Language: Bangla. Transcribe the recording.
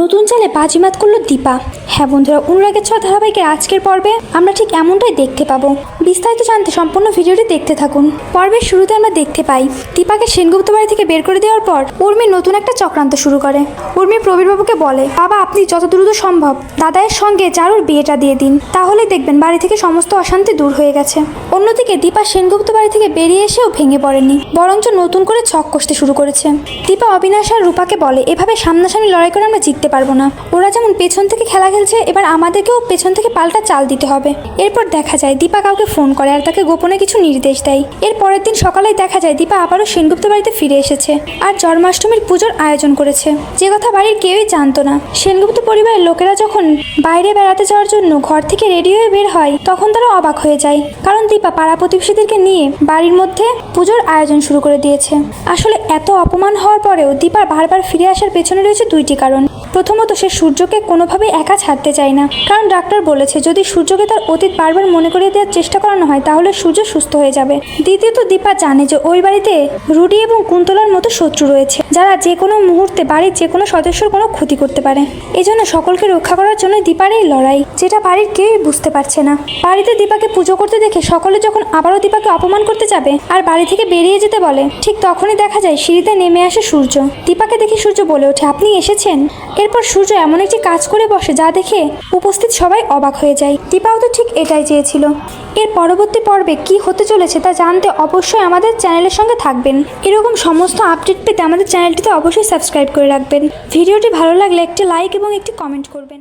নতুন চালে বাজিমাত করল দীপা। হ্যাঁ বন্ধুরা, অনুরাগের ছ ধারাবাহিকের আজকের পর্বে আমরা ঠিক এমনটাই দেখতে পাবো। বিস্তারিত জানতে সম্পূর্ণ ভিডিওটি দেখতে থাকুন। পর্বের শুরুতে আমরা দেখতে পাই, দীপাকে সেনগুপ্ত বাড়ি থেকে বের করে দেওয়ার পর উর্মি নতুন একটা চক্রান্ত শুরু করে। উর্মি প্রবীরবাবুকে বলে, বাবা, আপনি যত দ্রুত সম্ভব দাদায়ের সঙ্গে চারুর বিয়েটা দিয়ে দিন। তাহলে দেখবেন বাড়ি থেকে সমস্ত অশান্তি দূর হয়ে গেছে। অন্যদিকে দীপা সেনগুপ্ত বাড়ি থেকে বেরিয়ে এসেও ভেঙে পড়েনি, বরঞ্চ নতুন করে ছক কষতে শুরু করেছে। দীপা অবিনাশ আর রূপাকে বলে, এভাবে সামনাসামনি লড়াই করে আমরা জিততে পারব না। ওরা যেমন পেছন থেকে খেলা খেলছে, এবার আমাদেরকেও পেছন থেকে পাল্টা চাল দিতে হবে। এরপর দেখা যায় দীপা কাউকে ফোন করে আর তাকে গোপনে কিছু নির্দেশ দেয়। এর পরের দিন সকালে দেখা যায় দীপা আবারও সেনগুপ্ত বাড়িতে ফিরে এসেছে আর জন্মাষ্টমীর পুজোর আয়োজন করেছে। যে কথা বাড়ির কেউই জানতো না। সেনগুপ্ত পরিবারের লোকেরা যখন বাইরে বেড়াতে যাওয়ার জন্য ঘর থেকে রেডি হয়ে বের হয়, তখন তারা অবাক হয়ে যায়। কারণ দীপা পাড়া প্রতিবেশীদেরকে নিয়ে বাড়ির মধ্যে পুজোর আয়োজন শুরু করে দিয়েছে। আসলে এত অপমান হওয়ার পরেও দীপার বারবার ফিরে আসার পেছনে রয়েছে দুইটি কারণ। প্রথমত সে সূর্যকে কোনোভাবেই একা ছাড়তে চায় না। কারণ ডাক্তার বলেছে, যদি সূর্যকে তার অতীত বারবার মনে করিয়ে দেওয়ার চেষ্টা করানো হয়, তাহলে সূর্য সুস্থ হয়ে যাবে। দ্বিতীয়ত দীপা জানে যে ওই বাড়িতে রুডি এবং কুন্তলার মতো শত্রু রয়েছে। যারা যে কোনো মুহূর্তে বাড়ির যে কোনো সদস্যর কোনো ক্ষতি করতে পারে। এজন্য সকলকে রক্ষা করার জন্য দীপার এই লড়াই, যেটা বাড়ির কেউই বুঝতে পারছে না। বাড়িতে দীপাকে পুজো করতে দেখে সকলে যখন আবারও দীপাকে অপমান করতে যাবে আর বাড়ি থেকে বেরিয়ে যেতে বলে, ঠিক তখনই দেখা যায় সিঁড়িতে নেমে আসে সূর্য। দীপাকে দেখে সূর্য বলে ওঠে, আপনি এসেছেন? এরপর সূর্য এমন একটি কাজ করে বসে, যা দেখে উপস্থিত সবাই অবাক হয়ে যায়। দীপাও তো ঠিক এটাই চেয়েছিল। এর পরবর্তী পর্বে কি হতে চলেছে তা জানতে অবশ্যই আমাদের চ্যানেলের সঙ্গে থাকবেন। এরকম সমস্ত আপডেট পেতে আমাদের চ্যানেলটিতে অবশ্যই সাবস্ক্রাইব করে রাখবেন। ভিডিওটি ভালো লাগলে একটি লাইক এবং একটি কমেন্ট করবেন।